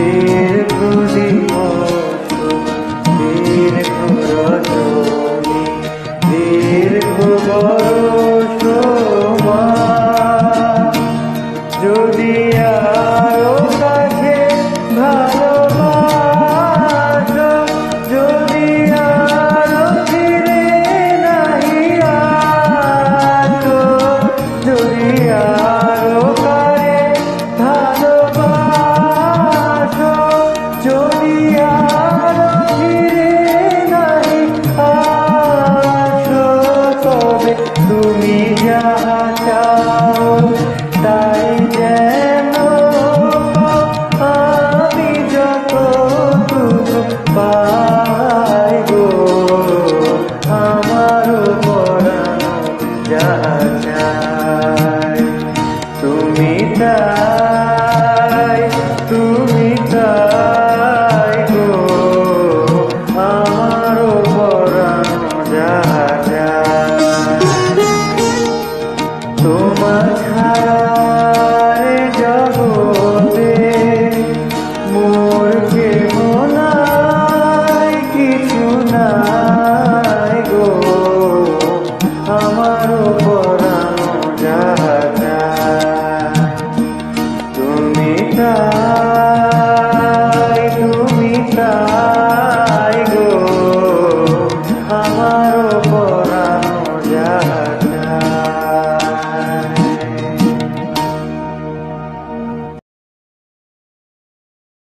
देखो ছাড়ার জগতে মোর কেহ নাই কিছু নাই গো। আমার তুমি তা